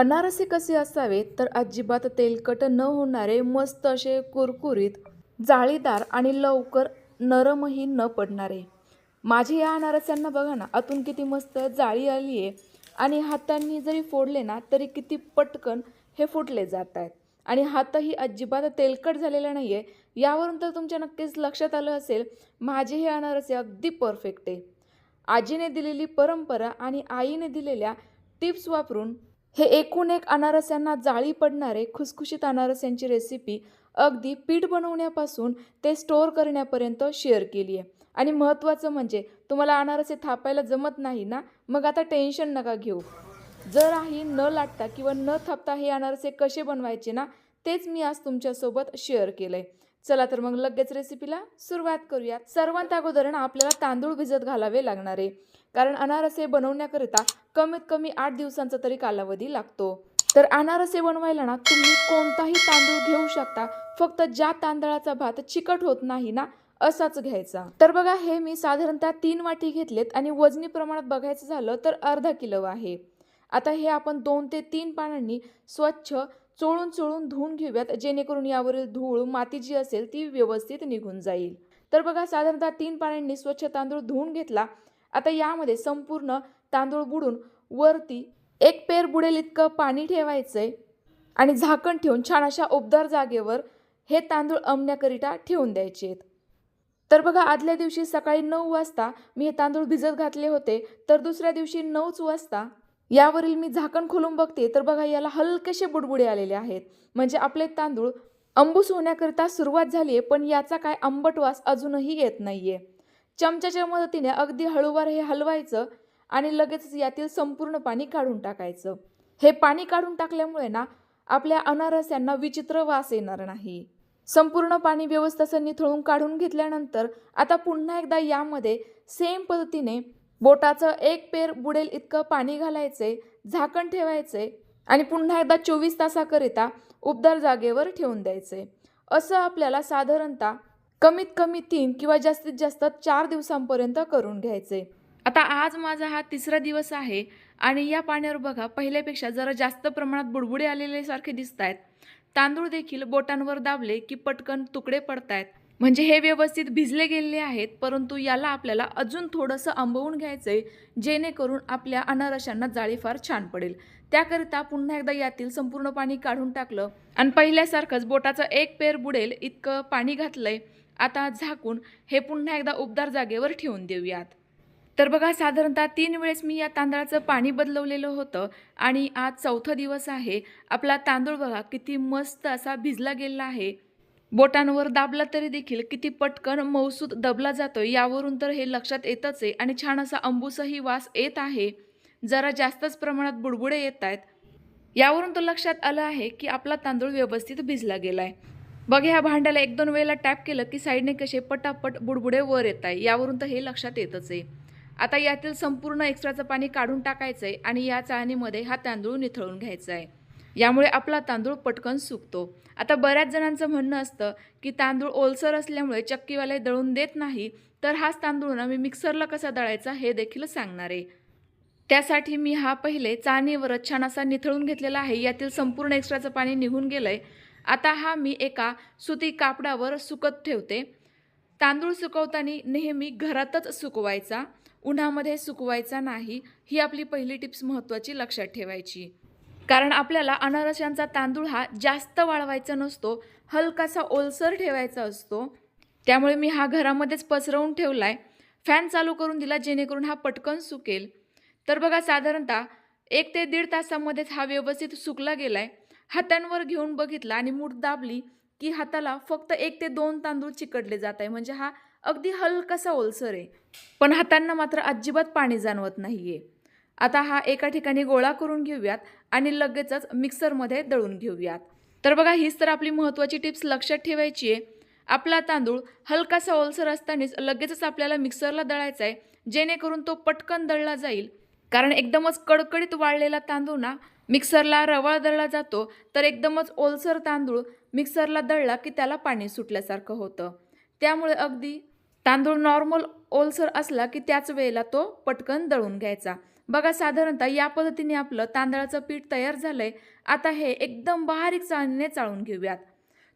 अनारसे कसे असावे तर अजिबात तेलकट न होणारे मस्त असे कुरकुरीत जाळीदार आणि लवकर नरमही न पडणारे. माझे या अनारस्यांना बघा ना आतून किती मस्त जाळी आली आहे. आणि हातांनी जरी फोडले ना तरी किती पटकन हे फुटले जात आहेत. आणि हातही अजिबात तेलकट झालेला नाही आहे यावरून तर तुमच्या नक्कीच लक्षात आलं असेल माझे हे अनारसे अगदी परफेक्ट आहे. आजीने दिलेली परंपरा आणि आईने दिलेल्या टिप्स वापरून हे एकूण एक अनारस्यांना जाळी पडणारे खुसखुशीत अनारस यांची रेसिपी अगदी पीठ बनवण्यापासून ते स्टोअर करण्यापर्यंत शेअर केली आहे. आणि महत्त्वाचं म्हणजे तुम्हाला अनारसे थापायला जमत नाही ना? मग आता टेन्शन नका घेऊ. जर ही न लाटता किंवा न थापता हे अनारसे कसे बनवायचे ना? तेच मी आज तुमच्यासोबत शेअर केलं आहे चला तर मग लगेच रेसिपीला सुरुवात करूयात सर्वात अगोदर ना आपल्याला तांदूळ भिजत घालावे लागणार आहे. कारण अनारसे बनवण्याकरिता कमीत कमी आठ दिवसांचा तरी कालावधी लागतो. तर अनारसे बनवायला ना तुम्ही कोणताही तांदूळ घेऊ शकता. फक्त ज्या तांदळाचा भात चिकट होत नाही ना असाच घ्यायचा. तर बघा हे मी साधारणतः तीन वाटी घेतलेत आणि वजनी प्रमाणात बघायचं झालं तर अर्धा किलो आहे. आता हे आपण दोन ते तीन पानांनी स्वच्छ चोळून चोळून धुवून घेऊयात जेणेकरून यावरील धूळ माती जी असेल ती व्यवस्थित निघून जाईल. तर बघा साधारणतः तीन पाण्यांनी स्वच्छ तांदूळ धुवून घेतला आता यामध्ये संपूर्ण तांदूळ बुडून वरती एक पेर बुडेल इतकं पाणी ठेवायचंय आणि झाकण ठेवून छान अशा उबदार जागेवर हे तांदूळ अमण्याकरिता ठेवून द्यायचे आहेत. तर बघा आदल्या दिवशी सकाळी नऊ वाजता मी हे तांदूळ भिजत घातले होते तर दुसऱ्या दिवशी नऊच वाजता यावरील मी झाकण खोलून बघते तर बघा याला हलकेसे बुडबुडे आलेले आहेत. म्हणजे आपले तांदूळ अंबूस होण्याकरिता सुरुवात झाली आहे पण याचा काय आंबट वास अजूनही येत नाही आहे चमच्याच्या मदतीने अगदी हळूवार हे हलवायचं आणि लगेचच यातील संपूर्ण पाणी काढून टाकायचं. हे पाणी काढून टाकल्यामुळे ना आपल्या अनारस यांना विचित्र वास येणार नाही. संपूर्ण पाणी व्यवस्थित निथळून काढून घेतल्यानंतर आता पुन्हा एकदा यामध्ये सेम पद्धतीने बोटाचं एक पेर बुडेल इतकं पाणी घालायचे झाकण ठेवायचे आणि पुन्हा एकदा चोवीस तासाकरिता उबदार जागेवर ठेवून द्यायचे. असं आपल्याला साधारणतः कमीत कमी तीन किंवा जास्तीत जास्त चार दिवसांपर्यंत करून घ्यायचे. आता आज माझा हा तिसरा दिवस आहे आणि या पाण्यावर बघा पहिल्यापेक्षा जरा जास्त प्रमाणात बुडबुडे आलेले सारखे दिसत आहेत तांदूळ देखील बोटांवर दाबले की पटकन तुकडे पडतायत. म्हणजे हे व्यवस्थित भिजले गेलेले आहेत परंतु याला आपल्याला अजून थोडंसं आंबवून घ्यायचं आहे जेणेकरून आपल्या अनारशांना जाळी फार छान पडेल. त्याकरिता पुन्हा एकदा यातील संपूर्ण पाणी काढून टाकलं. आणि पहिल्यासारखंच बोटाचं एक पेर बुडेल इतकं पाणी घातलंय. आता झाकून हे पुन्हा एकदा उबदार जागेवर ठेवून देऊयात. तर बघा साधारणतः तीन वेळेस मी या तांदळाचं पाणी बदलवलेलं होतं आणि आज चौथा दिवस आहे. आपला तांदूळ बघा किती मस्त असा भिजला गेला आहे. बोटांवर दाबला तरी देखील किती पटकन मौसूद दबला जातो यावरून तर हे लक्षात येतच आहे आणि छान असा अंबूसही वास येत आहे. जरा जास्तच प्रमाणात बुडबुडे येत आहेत. यावरून तो लक्षात आलं आहे की आपला तांदूळ व्यवस्थित भिजला गेला आहे बघ ह्या भांड्याला एक दोन वेळेला टॅप केलं की साईडने कसे पटापट बुडबुडे वर येत आहे यावरून तर हे लक्षात येतच आहे. आता यातील संपूर्ण एक्स्ट्राचं पाणी काढून टाकायचं आहे आणि या चाळणीमध्ये हा तांदूळ निथळून घ्यायचा आहे यामुळे आपला तांदूळ पटकन सुकतो. आता बऱ्याच जणांचं म्हणणं असतं की तांदूळ ओलसर असल्यामुळे चक्कीवाले दळून देत नाही तर हाच तांदूळ ना मी मिक्सरला कसा दळायचा हे देखील सांगणार आहे. त्यासाठी मी हा पहिले चाळणीवरच छान असा निथळून घेतलेला आहे. यातील संपूर्ण एक्स्ट्राचं पाणी निघून गेलं आहे आता हा मी एका सुती कापडावर सुकत ठेवते. तांदूळ सुकवताना नेहमी घरातच सुकवायचा उन्हामध्ये सुकवायचा नाही ही आपली पहिली टिप्स महत्त्वाची लक्षात ठेवायची. कारण आपल्याला अनारशांचा तांदूळ हा जास्त वाळवायचा नसतो हलकासा ओलसर ठेवायचा असतो. त्यामुळे मी हा घरामध्येच पसरवून ठेवला आहे फॅन चालू करून दिला जेणेकरून हा पटकन सुकेल. तर बघा साधारणतः एक ते दीड तासामध्येच हा व्यवस्थित सुकला गेला आहे हातांवर घेऊन बघितला आणि मूठ दाबली की हाताला फक्त एक ते दोन तांदूळ चिकटले जात आहे. म्हणजे हा अगदी हलकासा ओलसर आहे. पण हातांना मात्र अजिबात पाणी जाणवत नाही आहे आता हा एका ठिकाणी गोळा करून घेऊयात आणि लगेचच मिक्सरमध्ये दळून घेऊयात. तर बघा हीच तर आपली महत्त्वाची टिप्स लक्षात ठेवायची आहे. आपला तांदूळ हलकासा ओलसर असतानाच लगेचच आपल्याला मिक्सरला दळायचा आहे. जेणेकरून तो पटकन दळला जाईल. कारण एकदमच कडकडीत वाळलेला तांदूळ ना मिक्सरला रवाळ दळला जातो तर एकदमच ओलसर तांदूळ मिक्सरला दळला की त्याला पाणी सुटल्यासारखं होतं. त्यामुळे अगदी तांदूळ नॉर्मल ओलसर असला की त्याच वेळेला तो पटकन दळून घ्यायचा. बघा साधारणतः या पद्धतीने आपलं तांदळाचं पीठ तयार झालंय. आता हे एकदम बारीक चाळणीने चाळून घेऊयात.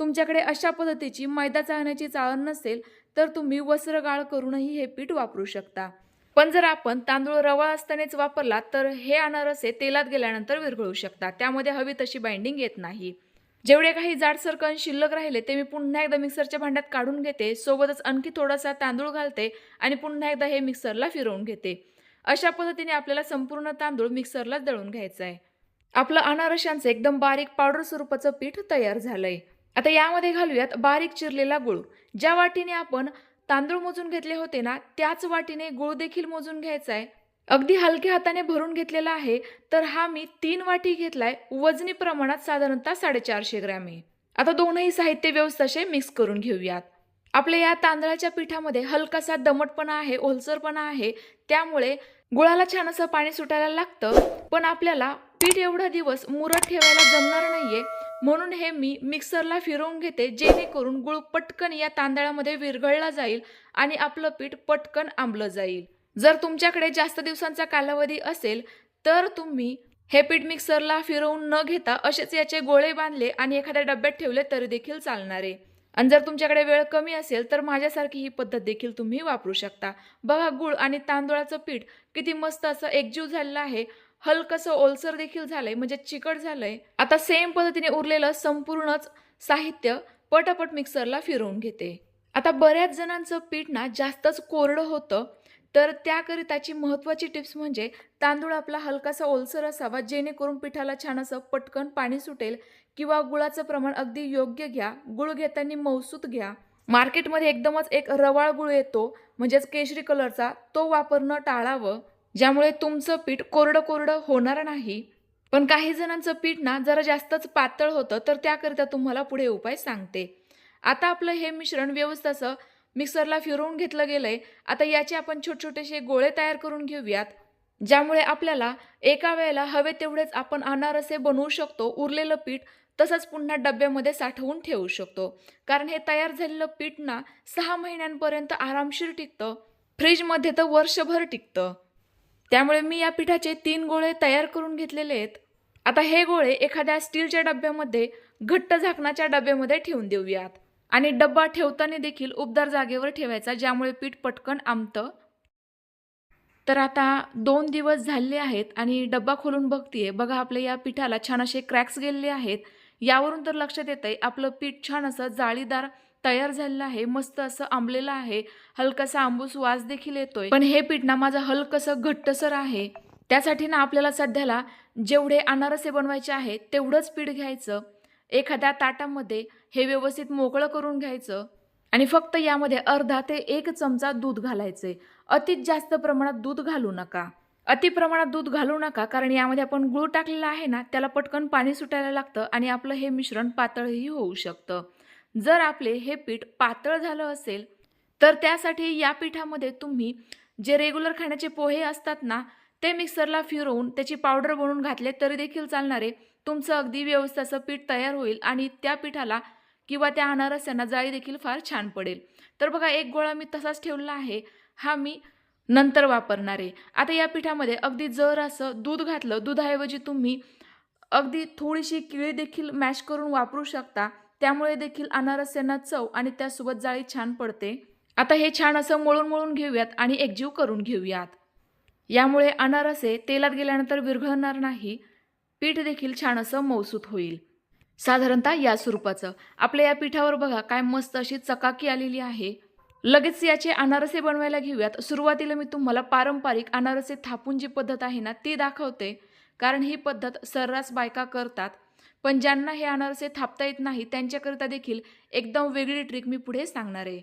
तुमच्याकडे अशा पद्धतीची मैदा चाळण्याची चाळण नसेल तर तुम्ही वस्त्रगाळ करूनही हे पीठ वापरू शकता. पण जर आपण तांदूळ रवा असतानाच वापरला तर हे अनारसे तेलात गेल्यानंतर विरघळू शकतात. त्यामध्ये हवी तशी बाइंडिंग येत नाही. जेवढे काही जाडसर कण शिल्लक राहिले ते मी पुन्हा एकदा मिक्सरच्या भांड्यात काढून घेते. सोबतच आणखी थोडासा तांदूळ घालते आणि पुन्हा एकदा हे मिक्सरला फिरवून घेते. अशा पद्धतीने आपल्याला संपूर्ण तांदूळ मिक्सरला दळून घ्यायचा आहे आपलं अनारशांचं एकदम बारीक पावडर स्वरूपाचं पीठ तयार झालंय. आता यामध्ये घालूयात बारीक चिरलेला गुळ. ज्या वाटीने आपण तांदूळ मोजून घेतले होते ना त्याच वाटीने गुळ देखील मोजून घ्यायचा आहे अगदी हलक्या हाताने भरून घेतलेला आहे तर हा मी तीन वाटी घेतलाय वजनी प्रमाणात साधारणतः साडेचारशे ग्रॅम आहे. आता दोनही साहित्य व्यवस्थाशे मिक्स करून घेऊयात. आपल्या या तांदळाच्या पिठामध्ये हलकासा दमटपणा आहे ओलसरपणा आहे त्यामुळे गुळाला छान असं पाणी सुटायला लागतं पण आपल्याला पीठ एवढा दिवस मुरत ठेवायला जमणार नाहीये म्हणून हे मी मिक्सरला फिरवून घेते जेणेकरून गुळ पटकन या तांदळामध्ये विरघळला जाईल आणि आपलं पीठ पटकन आंबलं जाईल. जर तुमच्याकडे जास्त दिवसांचा कालावधी असेल तर तुम्ही हे पीठ मिक्सरला फिरवून न घेता असेच याचे गोळे बांधले आणि एखाद्या डब्यात ठेवले तरी देखील चालणार. आहे आणि जर तुमच्याकडे वेळ कमी असेल तर माझ्यासारखी ही पद्धत देखील तुम्ही वापरू शकता. बघा गुळ आणि तांदूळाचं पीठ किती मस्त असं एकजीव झालेलं आहे. हलकसं ओलसर देखील झालंय म्हणजे चिकट झालंय आता सेम पद्धतीने उरलेलं संपूर्णच साहित्य पटापट मिक्सरला फिरवून घेते. आता बऱ्याच जणांचं पीठ ना जास्तच कोरडं होतं तर त्याकरिताची महत्त्वाची टिप्स म्हणजे तांदूळ आपला हलकासा ओलसर असावा जेणेकरून पिठाला छान असं पटकन पाणी सुटेल किंवा गुळाचं प्रमाण अगदी योग्य घ्या गुळ घेताना मौसूत घ्या. मार्केटमध्ये एकदमच एक रवाळ गुळ येतो म्हणजेच केशरी कलरचा तो वापरणं टाळावं. ज्यामुळे तुमचं पीठ कोरडं कोरडं होणार नाही. पण काही जणांचं पीठ ना जरा जास्तच पातळ होतं तर त्याकरिता तुम्हाला पुढे उपाय सांगते. आता आपलं हे मिश्रण व्यवस्थित मिक्सरला फिरवून घेतलं गेलं आहे आता याचे आपण छोटे छोटेसे गोळे तयार करून घेऊयात ज्यामुळे आपल्याला एका वेळेला हवे तेवढेच आपण अनारसे बनवू शकतो उरलेलं पीठ तसंच पुन्हा डब्यामध्ये साठवून ठेवू शकतो. कारण हे तयार झालेलं पीठ ना सहा महिन्यांपर्यंत आरामशीर टिकतं. फ्रीजमध्ये तर वर्षभर टिकतं. त्यामुळे मी या पिठाचे तीन गोळे तयार करून घेतलेले आहेत. आता हे गोळे एखाद्या स्टीलच्या डब्यामध्ये घट्ट झाकणाच्या डब्यामध्ये ठेवून देऊयात. आणि डब्बा ठेवताना देखील उबदार जागेवर ठेवायचा ज्यामुळे पीठ पटकन आमतं. तर आता दोन दिवस झाले आहेत आणि डब्बा खोलून बघतीये. बघा आपल्या या पिठाला छान असे क्रॅक्स गेलेले आहेत. यावरून तर लक्षात येत आहे आपलं पीठ छान असं जाळीदार तयार झालेलं आहे मस्त असं आंबलेलं आहे. हलकासा आंबूस वास देखील येतोय. पण हे पीठ ना माझं हलकसं घट्टसर आहे. त्यासाठी ना आपल्याला सध्याला जेवढे अनारसे बनवायचे आहे तेवढंच पीठ घ्यायचं. एखाद्या ताटामध्ये हे व्यवस्थित मोकळं करून घ्यायचं. आणि फक्त यामध्ये अर्धा ते एक चमचा दूध घालायचे अतिच जास्त प्रमाणात दूध घालू नका. अति प्रमाणात दूध घालू नका कारण यामध्ये आपण गूळ टाकलेला आहे ना त्याला पटकन पाणी सुटायला लागतं आणि आपलं हे मिश्रण पातळही होऊ शकतं. जर आपले हे पीठ पातळ झालं असेल तर त्यासाठी या पिठामध्ये तुम्ही जे रेग्युलर खाण्याचे पोहे असतात ना ते मिक्सरला फिरवून त्याची पावडर बनवून घातले तरी देखील चालणारे तुमचं अगदी व्यवस्थित असं पीठ तयार होईल आणि त्या पिठाला किंवा त्या अनारस्यांना जाळी देखील फार छान पडेल. तर बघा एक गोळा मी तसाच ठेवला आहे. हा मी नंतर वापरणार आहे. आता या पिठामध्ये अगदी जर असं दूध घातलं दुधाऐवजी तुम्ही अगदी थोडीशी केळी देखील मॅश करून वापरू शकता. त्यामुळे देखील अनारस्यांना चव आणि त्यासोबत जाळी छान पडते. आता हे छान असं मळून मळून घेऊयात आणि एकजीव करून घेऊयात. यामुळे अनारसे तेलात गेल्यानंतर विरघळणार नाही. पीठ देखील छान असं मौसूत होईल. साधारणतः या स्वरूपाचं. आपल्या या पिठावर बघा काय मस्त अशी चकाकी आलेली आहे. लगेच याचे अनारसे बनवायला घेऊयात. सुरुवातीला मी तुम्हाला पारंपरिक अनारसे थापून जी पद्धत आहे ना ती दाखवते. कारण ही पद्धत सर्रास बायका करतात. पण ज्यांना हे अनारसे थापता येत नाही त्यांच्याकरिता देखील एकदम वेगळी ट्रिक मी पुढे सांगणार आहे.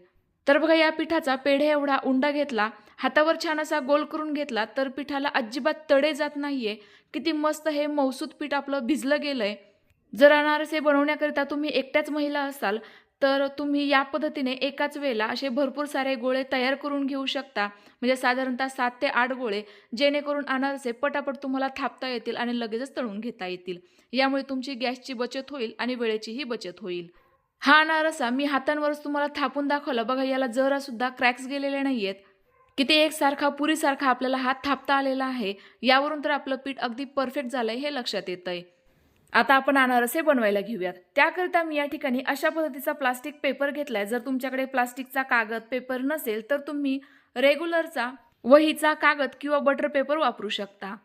तर बघा या पिठाचा पेढे एवढा उंडा घेतला हातावर छान असा गोल करून घेतला तर पिठाला अजिबात तडे जात नाहीये. किती मस्त हे मौसूद पीठ आपलं भिजलं गेलंय. जर अनारसे बनवण्याकरिता तुम्ही एकट्याच महिला असाल तर तुम्ही या पद्धतीने एकाच वेळेला असे भरपूर सारे गोळे तयार करून घेऊ शकता. म्हणजे साधारणतः सात ते आठ गोळे जेणेकरून अनारसे पटापट तुम्हाला थापता येतील आणि लगेचच तळून घेता येतील. यामुळे तुमची गॅसची बचत होईल आणि वेळेचीही बचत होईल. हा अनारसा मी हातांवरच तुम्हाला थापून दाखवला. बघा याला जरासुद्धा क्रॅक्स गेलेले नाही आहेत किती एकसारखा पुरीसारखा आपल्याला हात थापता आलेला आहे. यावरून तर आपलं पीठ अगदी परफेक्ट झालं आहे हे लक्षात येतं आहे आता आपण अनारसे बनवायला घेऊयात. त्याकरिता मी या ठिकाणी अशा पद्धतीचा प्लास्टिक पेपर घेतलाय. जर तुमच्याकडे प्लास्टिकचा कागद पेपर नसेल तर तुम्ही रेग्युलरचा वहीचा कागद किंवा बटर पेपर वापरू शकता.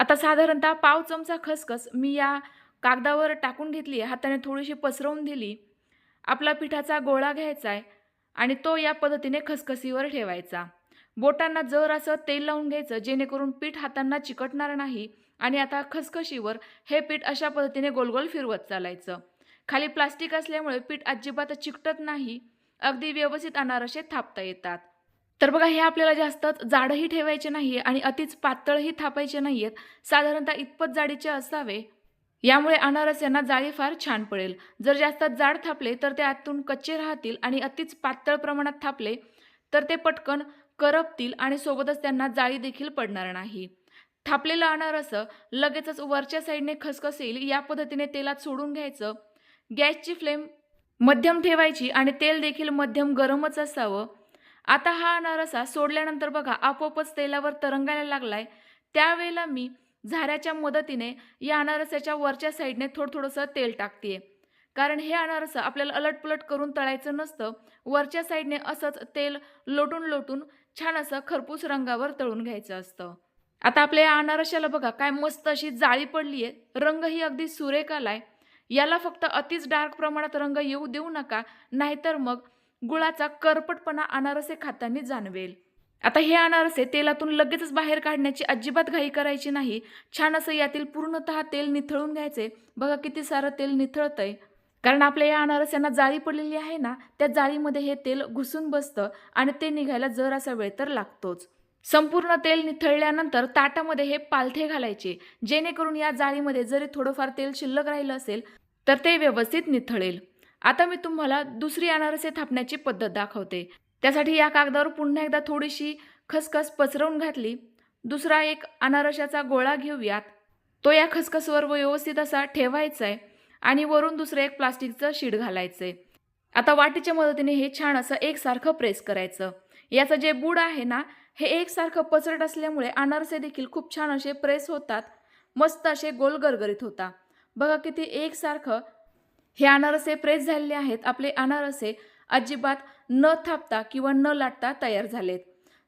आता साधारणतः पाव चमचा खसखस मी या कागदावर टाकून घेतली आहे. हाताने थोडीशी पसरवून दिली. आपला पिठाचा गोळा घ्यायचा आहे आणि तो या पद्धतीने खसखसीवर ठेवायचा. बोटांना जर असं तेल लावून घ्यायचं जेणेकरून पीठ हातांना चिकटणार नाही आणि आता खसखशीवर हे पीठ अशा पद्धतीने गोलगोल फिरवत चालायचं. खाली प्लास्टिक असल्यामुळे पीठ अजिबात चिकटत नाही अगदी व्यवस्थित अनारसे थापता येतात. तर बघा हे आपल्याला जास्तच जाडही ठेवायचे नाही आणि अतिच पातळही थापायचे नाही आहेत साधारणतः इतपत जाडीचे असावे. यामुळे अनारस यांना जाळी फार छान पडेल. जर जास्त जाड थापले तर ते आतून कच्चे राहतील आणि अतिच पातळ प्रमाणात थापले तर ते पटकन करपतील आणि सोबतच त्यांना जाळी देखील पडणार नाही. थापलेलं अनारस लगेचच वरच्या साईडने खसखसेल या पद्धतीने तेलात सोडून घ्यायचं. गॅसची फ्लेम मध्यम ठेवायची आणि तेल देखील मध्यम गरमच असावं. आता हा अनारसा सोडल्यानंतर बघा आपोआपच तेलावर तरंगायला लागलाय. त्यावेळेला मी झाऱ्याच्या मदतीने या अनारसाच्या वरच्या साईडने थोडं थोडंसं तेल टाकते कारण हे अनारसं आपल्याला अलटपलट करून तळायचं नसतं. वरच्या साईडने असंच तेल लोटून लोटून छान असं खरपूस रंगावर तळून घ्यायचं असतं. आता आपल्या या अनारशाला बघा काय मस्त अशी जाळी पडली आहे. रंगही अगदी सुरेख आलाय याला फक्त अतिच डार्क प्रमाणात रंग येऊ देऊ नका नाहीतर मग गुळाचा करपटपणा अनारसे खाताना जाणवेल. आता हे अनारसे तेलातून लगेचच बाहेर काढण्याची अजिबात घाई करायची नाही. छान असं यातील पूर्णतः तेल निथळून घ्यायचे. बघा किती सारं तेल निथळतंय. कारण आपल्या या अनारस्यांना जाळी पडलेली आहे ना त्या जाळीमध्ये हे तेल घुसून बसतं आणि ते निघायला जरासा वेळ तर लागतोच. संपूर्ण तेल निथळल्यानंतर ताटामध्ये हे पालथे घालायचे. जेणेकरून या जाळीमध्ये जरी थोडंफार तेल शिल्लक राहिलं असेल तर ते व्यवस्थित निथळेल. आता मी तुम्हाला दुसरी अनारसे थापण्याची पद्धत दाखवते. त्यासाठी या कागदावर पुन्हा एकदा थोडीशी खसखस पसरवून घातली. दुसरा एक अनारशाचा गोळा घेऊयात. तो या खसखसवर व्यवस्थित असा ठेवायचा आहे आणि वरून दुसरं एक प्लास्टिकचं शीड घालायचं आहे आता वाटीच्या मदतीने हे छान असं एकसारखं प्रेस करायचं. याचं जे बूड आहे ना हे एकसारखं पसरट असल्यामुळे अनारसे देखील खूप छान असे प्रेस होतात. मस्त असे गोल गरगरीत होता बघा किती एकसारखं हे अनारसे प्रेस झालेले आहेत. आपले अनारसे अजिबात न थापता किंवा न लाटता तयार झालेत.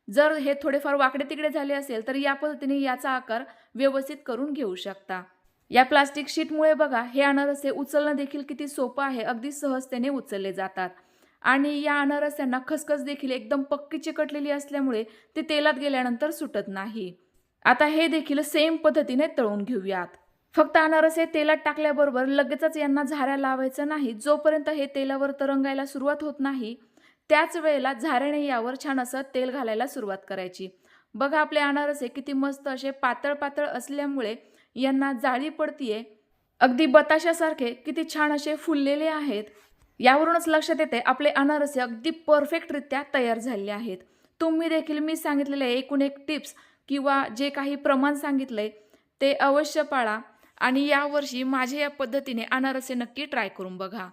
जर हे थोडेफार वाकडे तिकडे झाले असेल तर या पद्धतीने याचा आकार व्यवस्थित करून घेऊ शकता. या प्लास्टिक शीटमुळे बघा हे अनारसे उचलणं देखील किती सोपं आहे. अगदी सहजतेने उचलले जातात. आणि या अनारस्यांना खसखस देखील एकदम पक्की चिकटलेली असल्यामुळे ते तेलात गेल्यानंतर सुटत नाही. आता हे देखील सेम पद्धतीने तळून घेऊयात. फक्त अनारसे तेलात टाकल्याबरोबर लगेचच यांना झाऱ्या लावायचं नाही. जोपर्यंत हे तेलावर तरंगायला सुरुवात होत नाही त्याच वेळेला झाऱ्याने यावर छान असं तेल घालायला सुरुवात करायची. बघा आपले अनारसे किती मस्त असे पातळ पातळ असल्यामुळे यांना जाळी पडतीये. अगदी बताशासारखे किती छान असे फुललेले आहेत. यावरूनच लक्षात येते आपले अनारसे अगदी परफेक्टरित्या तयार झालेले आहेत. तुम्ही देखील मी सांगितलेले एकूण एक टिप्स किंवा जे काही प्रमाण सांगितले ते अवश्य पाळा आणि यावर्षी माझ्या या पद्धतीने अनारसे नक्की ट्राय करून बघा.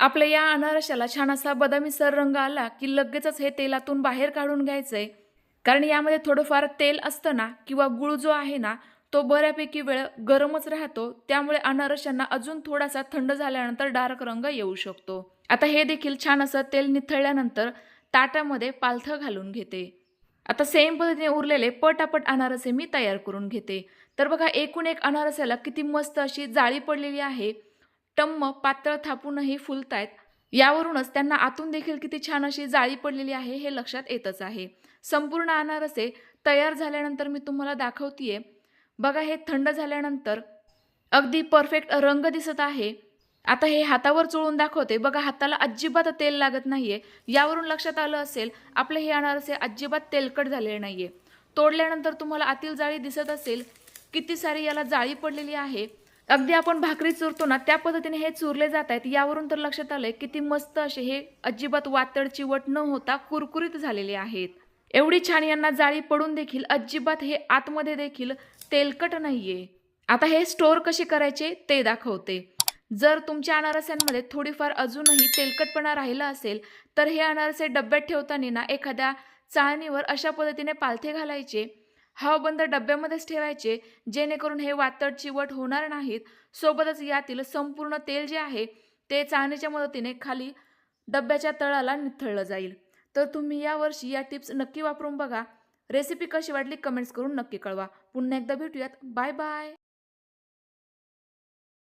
आपल्या या अनारशाला छान असा बदामी सर रंग आला की लगेचच हे तेलातून बाहेर काढून घ्यायचं आहे कारण यामध्ये थोडंफार तेल असतं ना किंवा गुळ जो आहे ना तो बऱ्यापैकी वेळ गरमच राहतो त्यामुळे अनारशांना अजून थोडासा थंड झाल्यानंतर डार्क रंग येऊ शकतो. आता हे देखील छान असं तेल निथळल्यानंतर ताटामध्ये पालथं घालून घेते. आता सेम पद्धतीने उरलेले पटापट अनारसे मी तयार करून घेते. तर बघा एकूण एक अनारसाला किती मस्त अशी जाळी पडलेली आहे. टम्म पातळ थापूनही फुलतायत. यावरूनच त्यांना आतून देखील किती छान अशी जाळी पडलेली आहे हे लक्षात येतच आहे. संपूर्ण अनारसे तयार झाल्यानंतर मी तुम्हाला दाखवतीये बघा हे थंड झाल्यानंतर अगदी परफेक्ट रंग दिसत आहे. आता हे हातावर चोळून दाखवते. बघा हाताला अजिबात तेल लागत नाही आहे यावरून लक्षात आलं असेल आपले हे अनारसे अजिबात तेलकट झालेले नाही आहे तोडल्यानंतर तुम्हाला आतील जाळी दिसत असेल किती सारी याला जाळी पडलेली आहे. अगदी आपण भाकरी चुरतो ना त्या पद्धतीने हे चुरले जात आहेत. यावरून तर लक्षात आलंय किती मस्त असे हे अजिबात वातड चिवट न होता कुरकुरीत झालेले आहेत. एवढी छान यांना जाळी पडून देखील अजिबात हे आतमध्ये देखील तेलकट नाही आहे आता हे स्टोअर कसे करायचे ते दाखवते. जर तुमच्या अनारस्यांमध्ये थोडीफार अजूनही तेलकटपणा राहिला असेल तर हे अनारसे डब्यात ठेवताना ना एखाद्या चाळणीवर अशा पद्धतीने पालथे घालायचे. हवाबंद डब्यामध्येच ठेवायचे जेणेकरून हे वातड चिवट होणार नाहीत. सोबतच यातील संपूर्ण तेल जे आहे ते चाळणीच्या मदतीने खाली डब्याच्या तळाला निथळलं जाईल. तर तुम्ही यावर्षी या टिप्स नक्की वापरून बघा. रेसिपी कशी वाटली कमेंट्स करून नक्की कळवा. पुन्हा एकदा भेटूयात. Bye bye